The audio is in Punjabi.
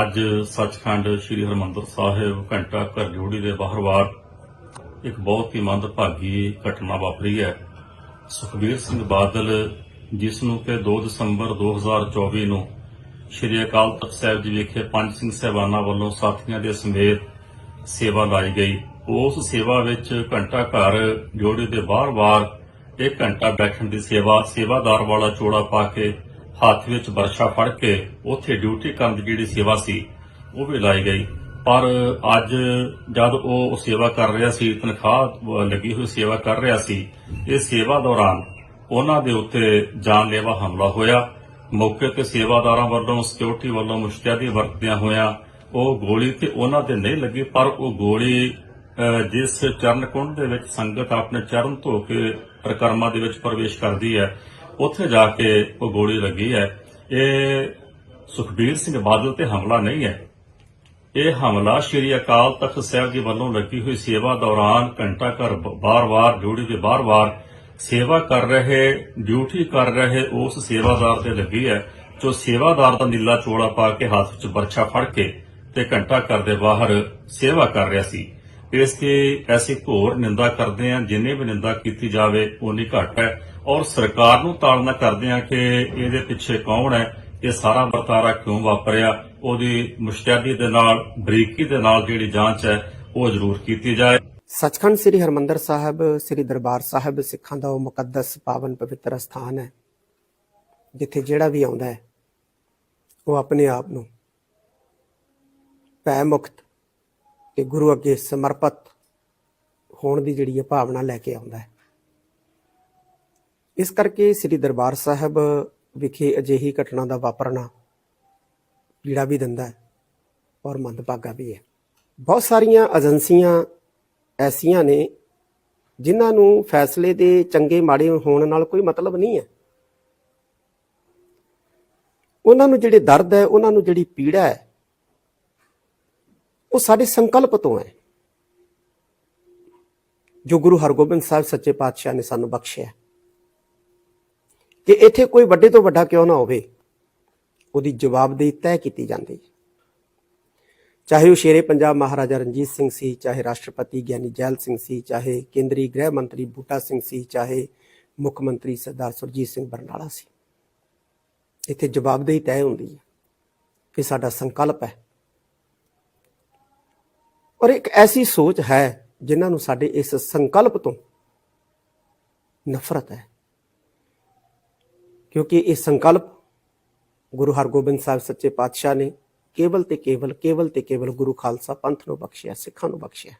ਅੱਜ ਸੱਚਖੰਡ ਸ੍ਰੀ ਹਰਮੰਦਰ ਸਾਹਿਬ ਘੰਟਾ ਘਰ ਜੋੜੀ ਦੇ ਬਾਹਰਵਾਰ ਇੱਕ ਬਹੁਤ ਹੀ ਮੰਦਭਾਗੀ ਘਟਨਾ ਵਾਪਰੀ ਹੈ। ਸੁਖਬੀਰ ਸਿੰਘ ਬਾਦਲ, ਜਿਸ ਨੂੰ ਕਿ 2 ਦਸੰਬਰ 2024 ਨੂੰ ਸ੍ਰੀ ਅਕਾਲ ਤਖਤ ਸਾਹਿਬ ਜੀ ਵਿਖੇ ਪੰਜ ਸਿੰਘ ਸਹਿਬਾਨਾਂ ਵੱਲੋਂ ਸਾਥੀਆਂ ਦੇ ਸਮੇਤ ਸੇਵਾ ਲਾਈ ਗਈ। ਉਸ ਸੇਵਾ ਵਿੱਚ ਘੰਟਾ ਘਰ ਜੋੜੀ ਦੇ ਬਾਹਰ-ਬਾਹਰ ਇੱਕ ਘੰਟਾ ਬੈਠਣ ਦੀ ਸੇਵਾ, ਸੇਵਾਦਾਰ ਵਾਲਾ ਚੋੜਾ ਪਾ ਕੇ ਹੱਥ ਵਿੱਚ ਵਰਸ਼ਾ ਫੜ ਕੇ ਉੱਥੇ ਡਿਊਟੀ ਕਰਨ ਦੀ ਜਿਹੜੀ ਸੇਵਾ ਸੀ, ਉਹ ਵੀ ਲਾਈ ਗਈ। ਪਰ ਅੱਜ ਜਦ ਉਹ ਸੇਵਾ ਕਰ ਰਿਹਾ ਸੀ, ਤਨਖਾਹ ਲੱਗੀ ਹੋਈ ਸੇਵਾ ਕਰ ਰਿਹਾ ਸੀ, ਇਹ ਸੇਵਾ ਦੌਰਾਨ ਉਹਨਾਂ ਦੇ ਉੱਤੇ ਜਾਨਲੇਵਾ ਹਮਲਾ ਹੋਇਆ। ਮੌਕੇ ਤੇ ਸੇਵਾਦਾਰਾਂ ਵੱਲੋਂ ਸਿਕਿਉਰਿਟੀ ਵੱਲੋਂ ਮੁਸ਼ਤੈਦੀ ਵਰਤਦਿਆਂ ਹੋਇਆਂ ਉਹ ਗੋਲੀ ਤੇ ਉਹਨਾਂ ਤੇ ਨਹੀਂ ਲੱਗੀ, ਪਰ ਉਹ ਗੋਲੀ ਜਿਸ ਚਰਨ ਕੁੰਡ ਦੇ ਵਿੱਚ ਸੰਗਤ ਆਪਣੇ ਚਰਨ ਧੋ ਕੇ ਪ੍ਰਕਰਮਾਂ ਦੇ ਵਿੱਚ ਪ੍ਰਵੇਸ਼ ਕਰਦੀ ਹੈ ਉੱਥੇ ਜਾ ਕੇ ਉਹ ਗੋਲੀ ਲੱਗੀ ਹੈ। ਇਹ ਸੁਖਬੀਰ ਸਿੰਘ ਬਾਦਲ ਤੇ ਹਮਲਾ ਨਹੀਂ ਹੈ। ਇਹ ਹਮਲਾ ਸ਼੍ਰੀ ਅਕਾਲ ਤਖਤ ਸਾਹਿਬ ਜੀ ਵੱਲੋਂ ਲੱਗੀ ਹੋਈ ਸੇਵਾ ਦੌਰਾਨ ਘੰਟਾ ਘਰ ਬਾਰ-ਬਾਰ, ਡਿਊਟੀ ਤੇ ਬਾਰ-ਬਾਰ ਸੇਵਾ ਕਰ ਰਹੇ, ਡਿਊਟੀ ਕਰ ਰਹੇ ਉਸ ਸੇਵਾਦਾਰ ਤੇ ਲੱਗੀ ਹੈ, ਜੋ ਸੇਵਾਦਾਰ ਦਾ ਨੀਲਾ ਚੋਲਾ ਪਾ ਕੇ ਹੱਥ ਵਿੱਚ ਬਰਛਾ ਫੜ ਕੇ ਤੇ ਘੰਟਾ ਘਰ ਦੇ ਬਾਹਰ ਸੇਵਾ ਕਰ ਰਿਹਾ ਸੀ। ਇਸ ਦੀ ਐਸੀ ਘੋਰ ਨਿੰਦਾ ਕਰਦੇ ਹਾਂ ਜਿੰਨੇ ਵੀ ਨਿੰਦਾ ਕੀਤੀ ਜਾਵੇ ਉਨੀ ਘੱਟ ਹੈ। ਔਰ ਸਰਕਾਰ ਨੂੰ ਤਾੜਨਾ ਕਰਦੇ ਹਾਂ ਕਿ ਇਹਦੇ ਪਿੱਛੇ ਕੌਣ ਹੈ, ਇਹ ਸਾਰਾ ਵਰਤਾਰਾ ਕਿਉਂ ਵਾਪਰਿਆ, ਉਹਦੀ ਮੁਸ਼ਤੈਦੀ ਦੇ ਨਾਲ, ਬਰੀਕੀ ਦੇ ਨਾਲ ਜਿਹੜੀ ਜਾਂਚ ਹੈ, ਉਹ ਜ਼ਰੂਰ ਕੀਤੀ ਜਾਏ। ਸੱਚਖੰਡ ਸ੍ਰੀ ਹਰਮੰਦਰ ਸਾਹਿਬ, ਸ੍ਰੀ ਦਰਬਾਰ ਸਾਹਿਬ ਸਿੱਖਾਂ ਦਾ ਉਹ ਮੁਕੱਦਸ ਪਾਵਨ ਪਵਿੱਤਰ ਸਥਾਨ ਹੈ, ਜਿੱਥੇ ਜਿਹੜਾ ਵੀ ਆਉਂਦਾ ਹੈ, ਉਹ ਆਪਣੇ ਆਪ ਨੂੰ ਭੈ ਮੁਕਤ ਤੇ ਗੁਰੂ ਅੱਗੇ ਸਮਰਪਿਤ ਹੋਣ ਦੀ ਜਿਹੜੀ ਹੈ ਭਾਵਨਾ ਲੈ ਕੇ ਆਉਂਦਾ ਹੈ। ਇਸ ਕਰਕੇ ਸ੍ਰੀ ਦਰਬਾਰ ਸਾਹਿਬ ਵਿਖੇ ਅਜਿਹੀ ਘਟਨਾ ਦਾ ਵਾਪਰਨਾ ਪੀੜਾ ਵੀ ਦਿੰਦਾ ਹੈ ਔਰ ਮੰਦਭਾਗਾ ਵੀ ਹੈ। ਬਹੁਤ ਸਾਰੀਆਂ ਏਜੰਸੀਆਂ ਐਸੀਆਂ ਨੇ ਜਿਨ੍ਹਾਂ ਨੂੰ ਫੈਸਲੇ ਦੇ ਚੰਗੇ ਮਾੜੇ ਹੋਣ ਨਾਲ ਕੋਈ ਮਤਲਬ ਨਹੀਂ ਹੈ। ਉਹਨਾਂ ਨੂੰ ਜਿਹੜੇ ਦਰਦ ਹੈ, ਉਹਨਾਂ ਨੂੰ ਜਿਹੜੀ ਪੀੜਾ ਹੈ ਉਹ ਸਾਡੇ ਸੰਕਲਪ ਤੋਂ ਹੈ। ਜੋ ਗੁਰੂ ਹਰਗੋਬਿੰਦ ਸਾਹਿਬ ਸੱਚੇ ਪਾਤਸ਼ਾਹ ਨੇ ਸਾਨੂੰ ਬਖਸ਼ਿਆ ਕਿ ਇੱਥੇ ਕੋਈ ਵੱਡੇ ਤੋਂ ਵੱਡਾ ਕਿਉਂ ਨਾ ਹੋਵੇ, ਉਹਦੀ ਜਵਾਬਦੇਹੀ ਤੈਅ ਕੀਤੀ ਜਾਂਦੀ ਹੈ। ਚਾਹੇ ਉਹ ਸ਼ੇਰੇ ਪੰਜਾਬ ਮਹਾਰਾਜਾ ਰਣਜੀਤ ਸਿੰਘ ਸੀ, ਚਾਹੇ ਰਾਸ਼ਟਰਪਤੀ ਗਿਆਨੀ ਜੈਲ ਸਿੰਘ ਸੀ, ਚਾਹੇ ਕੇਂਦਰੀ ਗ੍ਰਹਿ ਮੰਤਰੀ ਬੂਟਾ ਸਿੰਘ ਸੀ, ਚਾਹੇ ਮੁੱਖ ਮੰਤਰੀ ਸਰਦਾਰ ਸੁਰਜੀਤ ਸਿੰਘ ਬਰਨਾਲਾ ਸੀ। ਇੱਥੇ ਜਵਾਬਦੇਹੀ ਤੈਅ ਹੁੰਦੀ ਹੈ ਕਿ ਸਾਡਾ ਸੰਕਲਪ ਹੈ। ਔਰ ਇੱਕ ਐਸੀ ਸੋਚ ਹੈ ਜਿਨ੍ਹਾਂ ਨੂੰ ਸਾਡੇ ਇਸ ਸੰਕਲਪ ਤੋਂ ਨਫ਼ਰਤ ਹੈ। ਕਿਉਂਕਿ ਇਹ ਸੰਕਲਪ ਗੁਰੂ ਹਰਗੋਬਿੰਦ ਸਾਹਿਬ ਸੱਚੇ ਪਾਤਸ਼ਾਹ ਨੇ ਕੇਵਲ ਤੇ ਕੇਵਲ ਕੇਵਲ ਤੇ ਕੇਵਲ ਗੁਰੂ ਖਾਲਸਾ ਪੰਥ ਨੂੰ ਬਖਸ਼ਿਆ, ਸਿੱਖਾਂ ਨੂੰ ਬਖਸ਼ਿਆ।